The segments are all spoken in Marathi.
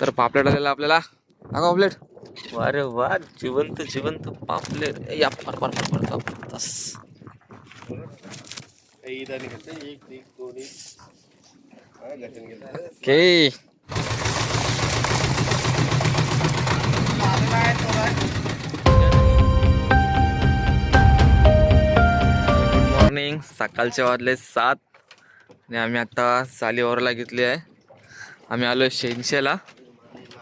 तर पापलेट आलेला आपल्याला. हा पापलेट. अरे वा जिवंत जिवंत पापलेट. या पर पर पर पर जबरदस्त. ओके गुड मॉर्निंग सकाळचे वाजले सात आणि आम्ही आता सालीवरला घेतली आहे. आम्ही आलो शेनशेला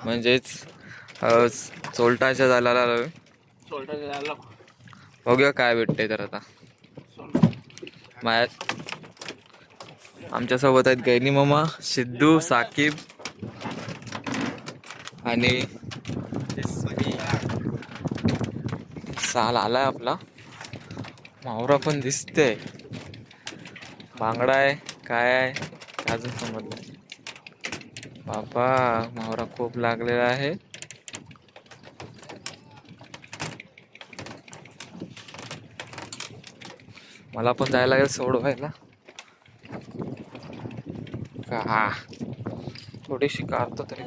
म्हणजेच चोलटाच्या झाडाला आलोय. बघूया काय भेटतंय तर आता. मायात आमच्यासोबत आहेत गैनी मामा सिद्धू साकीब आणि साल आलाय आपला. मावरा पण दिसते बांगडा आहे काय आहे अजून समजलं बाबा मावरा खूप लागलेला आहे. मला पण जायला लागेल सोडवायला. का? थोडीशी काढतो तरी.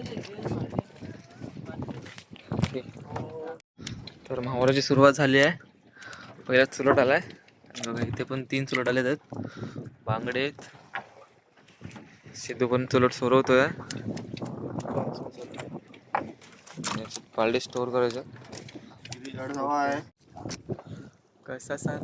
ओके. तर मावराची सुरुवात झाली आहे. पहिला चुलट आलाय. बघा इथे पण तीन चुलट आले आहेत बांगडे आहेत. सिद्धू पण चुलट सोरवतोय पालडे स्टोर करायचं. कसा सांग?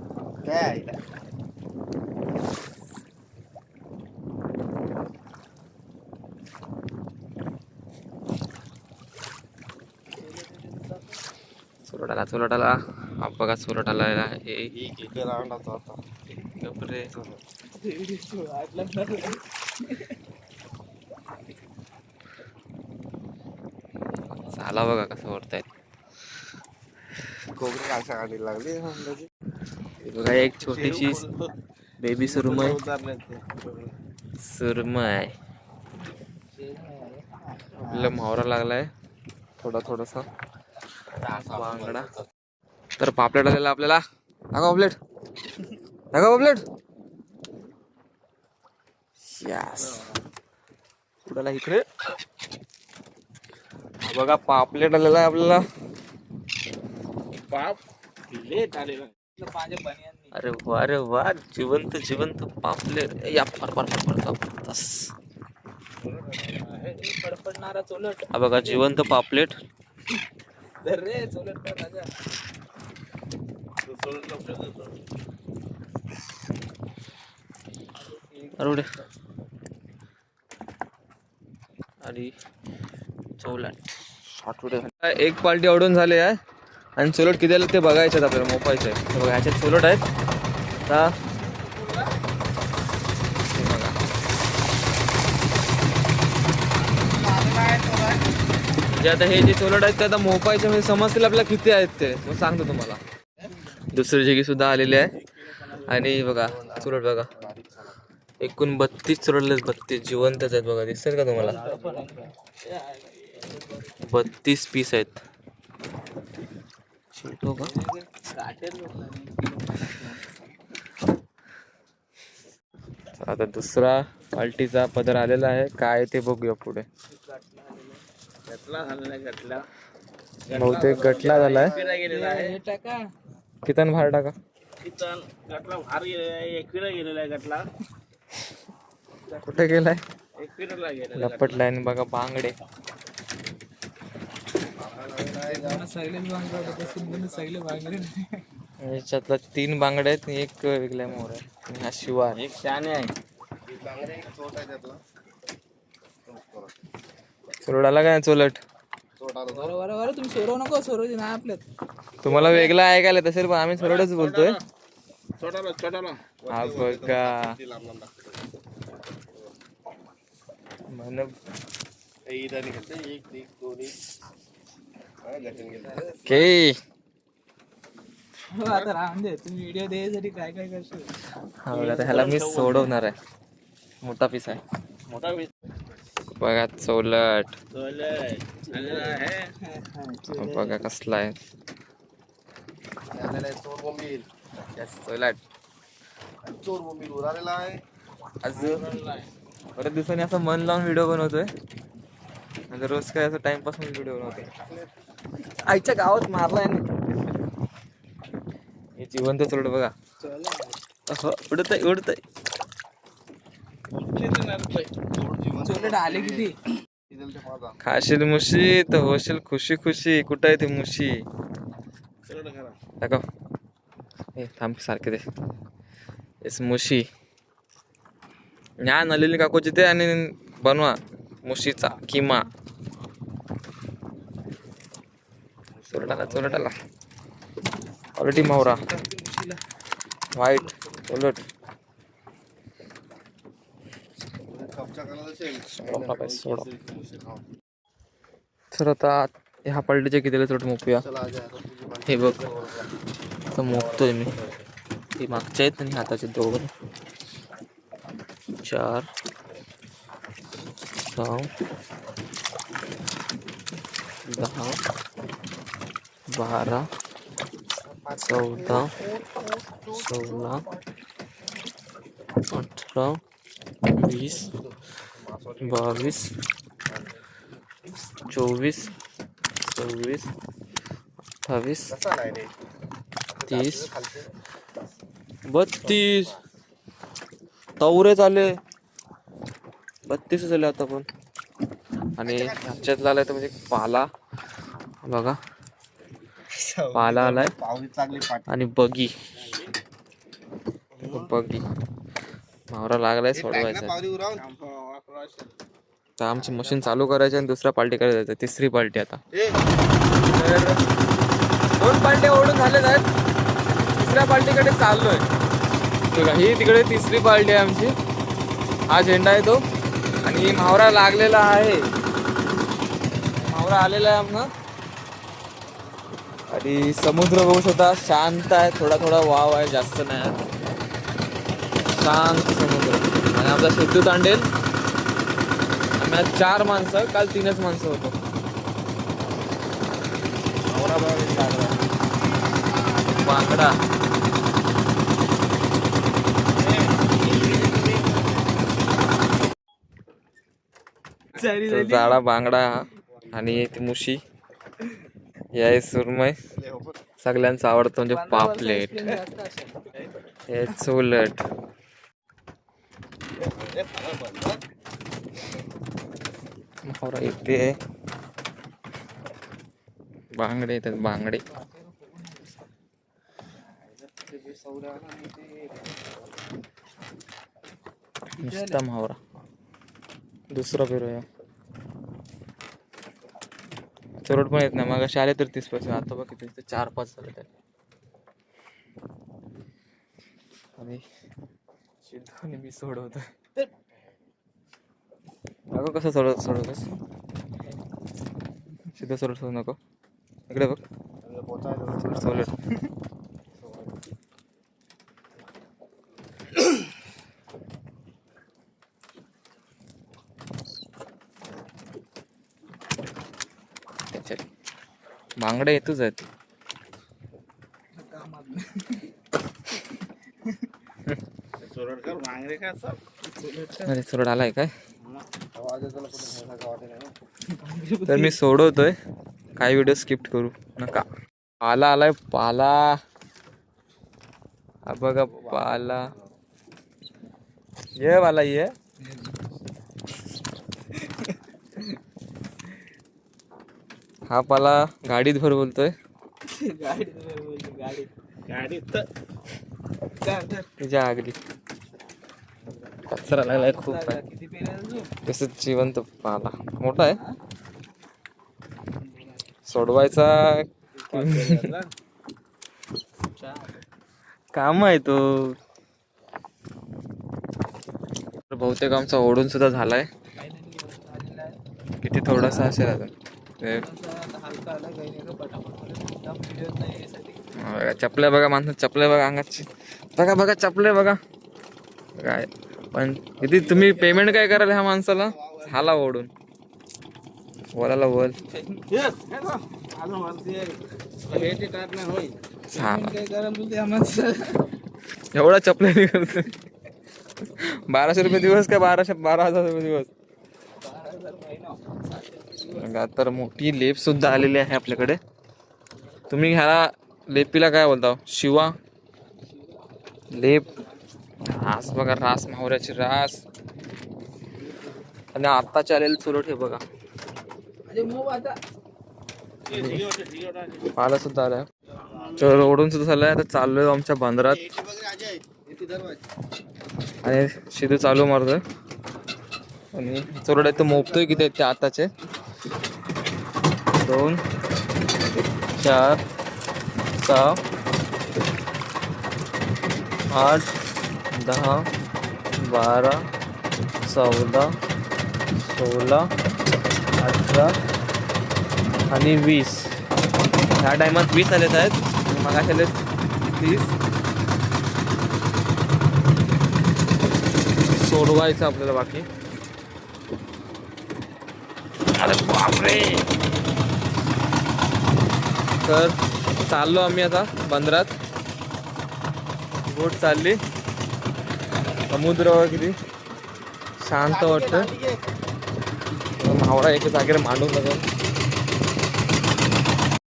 चुलट आला चुलट आला हा. बघा चुलट आला हे गपरे झाला बघा कसं वरतायत हे बघा एक छोटीशी बेबी सुरमय सुरमय आपल्याला म्हावरा लागलाय थोडा थोडासा बांगडा तर पापलेट आलेला आपल्याला दाखवा पापलेट दाखवा पापलेट यस कुठाला इकडे हा बघा पापलेट आलेला आहे आपल्याला. अरे वा अरे वा जिवंत जिवंत पापलेट. या पर पर जबरदस्त. पडपडणारा चोलट हा बघा जिवंत पापलेट. रे चोलट कर राजा. अरुडे आणि चौलाट. एक पार्टी आवडून झाले आहे. आणि चुलट किती आले ते बघायचे आहेत आपल्याला मोपायचे आहेत बघा ह्याच्यात चुलट आहेत. आता जे आता हे जे चोलट आहेत ते आता मोपायचे म्हणजे समजतील आपल्याला किती आहेत ते. मग सांगतो तुम्हाला. दुसरी जगी सुद्धा आलेली आहे. आणि बघा चुलट बघा. एकूण बत्तीस चुलटले बत्तीस जिवंतच आहेत बघा दिसतात का तुम्हाला? बत्तीस पीस आहेत. आता दुसरा पाल्टीचा पदर आलेला आहे. काय ते बघूया पुढे. बहुतेक गटला झालाय. आहे कितन भार टाका? तिथं गटला भार गेलेला आहे. एकविरा गेलेला आहे कुठे गेलाय? लपटलाय आणि बघा बांगडे. याच्यातला तीन बांगडे आहेत एक वेगळ्या मोर आहे हा शिवा एक शाने आहे. चुलट आला का नाही चुलट बरोबर बरोबर तुम्ही सोडवू नको सोडवू नाही आपल्यात. तुम्हाला वेगळा ऐकायला तसेल पण आम्ही चुलटच बोलतोय. छोटाला छोटाला हा बघा म्हण के. हो, आता राहून दे तुम्ही व्हिडिओ द्यायसाठी काय काय करशील? हा बघा आता ह्याला मी सोडवणार आहे. मोठा पीस आहे. मोठा बघा चौलट. आलेला आहे. हा बघा कसला आहे. चौलट. बऱ्याच दिवसांनी असं मन लावून व्हिडिओ बनवतोय. म्हणजे रोज काय असं टाइमपासमध्ये व्हिडिओ बनवतो आईच्या गावात मारलाय ना हे जिवंत चोरड बघा. उडत आहे उडत आहे आले किती? खाशील मुशी तर होशील खुशी खुशी. कुठं आहे ती मुशी? दाखव हे थांब सारखे येस मुशी. न्या नलिनी काकूची ते आणि बनवा मुशीचा किमा. चोरटाला चोरटाला. ऑलरेडी मावरा. व्हाईट उलट. सोडा तर आता ह्या पलटीच्या कितीला चोट मोपूया हे बघ. आता मोपतोय मी. हे मागच्या आहेत आणि हाताचे दोन चार सहा दहा बारा चौदा सोळा अठरा वीस बावीस चोवीस सव्वीस अठ्ठावीस तीस बत्तीस। तवरे झाले. बत्तीस झाले आता पण. आणि ह्याच्यात आलाय तर म्हणजे पाला. बघा. पाला आलाय. आणि बगी. बगी. मावरा लागलाय सोडवायचा. तर आमची मशीन चालू करायची आणि दुसरा पार्टी करायला जायचं. तिसरी पार्टी आता. दोन पार्ट्या ओढून झाले आहेत तिसऱ्या पार्टीकडे चाललोय. बघा ही तिकडे तिसरी पार्टी आहे आमची. हा झेंडा आहे तो. आणि मावरा लागलेला आहे. मावरा आलेला आहे आमना. आणि समुद्र बघू शकता शांत आहे थोडा थोडा वाव आहे जास्त नाही आहे. शांत समुद्र. आणि आमचा शेतू तांडेल. आम्ही आज चार माणसं काल तीनच माणसं होतो. बांगडा. तो जाडा बांगडा आणि ती मुशी. आहे सुरमय. सगळ्यांचं आवडतं म्हणजे पापलेट. हे चोलट. येते. बांगडे येतात बांगडे. नुसता मावरा. दुसरा फिरूया चरोट पण येत नाही. मग आले तर तीस पैसे. आता बघ किती ते चार पाच झाले तर आणि आणि मी सोडवतोय. अगं कसं सोडत सोडवतोस? सिद्ध सोडत सोडू नको. इकडे बघ. सोलट बांगड्या येतच आहेत. अरे सोड आलाय काय? तर मी सोडवतोय. काही व्हिडिओ स्किप्ट करू नका. पाला आलाय पाला. बघा पाला. ये वाला ये. हा पाला गाडीत भर बोलतोय. गाडी गाडी गाडी तुझ्या कचरा लागलाय खूप आहे. तसंच जिवंत पाला. मोठा आहे. सोडवायचा काम आहे तो. बहुतेक आमचा ओढून सुद्धा झालाय. किती थोडासा असेल अजून ते हलका आला काही नाही पटापट व्हिडिओ नाही यासाठी. बघा, चपल्या बघा माणसं चपल्या बघा अंगाची. बघा बघा चपल्या बघा. काय पण किती तुम्ही पेमेंट काय कराल ह्या माणसाला? झाला ओढून. बोलते आम्हाला एवढा चपल्या निघाल बाराशे रुपये दिवस काय बाराशे बारा हजार रुपये दिवस? बघा तर मोठी लेप सुद्धा आलेली आहे आपल्याकडे. तुम्ही ह्याला लेपीला काय बोलता शिवा? लेप? रास बघा रास मावऱ्याची रास. आणि आत्ताचे आलेले चुरट हे बघा. पाला सुद्धा आलाय. तर ओढून सुद्धा झालाय आता चाललोय आमच्या बांद्रात. आणि शिदू चालू मारतोय. आणि चोरड आहे तो मोपतोय किती आहेत ते आताचे दोन चार सहा आठ दहा बारा चौदा सोळा अठरा आणि वीस. ह्या टायमात वीस आलेत आहेत. मग आले तीस. सोडवायचं आपल्याला बाकी. अरे बापरे! तर चाललो आम्ही आता बंदरात. बोट चालली. समुद्र वगैरे किती शांत वाटतं मावळा एका जागेवर मांडून लागत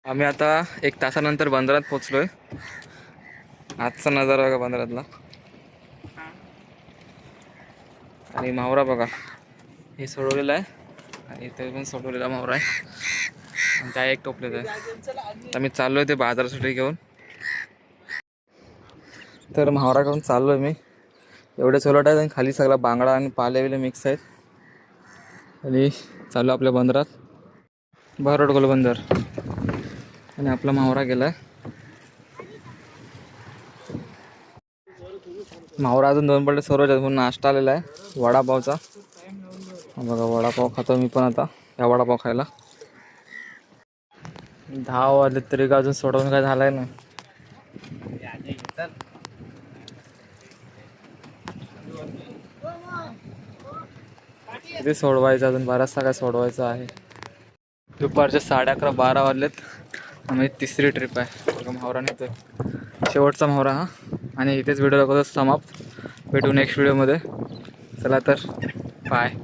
आम्ही आता एक तासानंतर बंदरात पोचलोय आजचा नजारा बघा बंदरातला. आणि मावरा बघा. हे सोडवलेलं आहे. आणि इथे पण सोडवलेला मावरा आहे. आणि त्या एक टोपलेत आहे. आता मी चाललोय ते बाजारासाठी घेऊन. तर म्हावरा करून चाललोय मी. एवढे सोलट आहेत आणि खाली सगळा बांगडा आणि पाले बिले मिक्स आहेत. आणि चालू आपल्या बंदरात. बरोड बंदर. आणि आपला मावरा गेलाय. मावरा अजून दोन पडले सर्व म्हणून नाश्ता आलेला आहे. वडापावचा. बघा वडापाव खातो मी पण आता. या वडापाव खायला. दहा वाजले तरी का अजून सोडवून काय झालंय ना? किती सोडवायचं अजून? बराचसा काय सोडवायचं आहे. दुपारचे साडे अकरा बारा वाजलेत. आम्ही तिसरी ट्रिप आहे. बघा म्हावरा शेवटचा मोहरा हा. आणि इथेच व्हिडिओ दाखवतो समाप्त. भेटू नेक्स्ट व्हिडिओमध्ये चला तर. बाय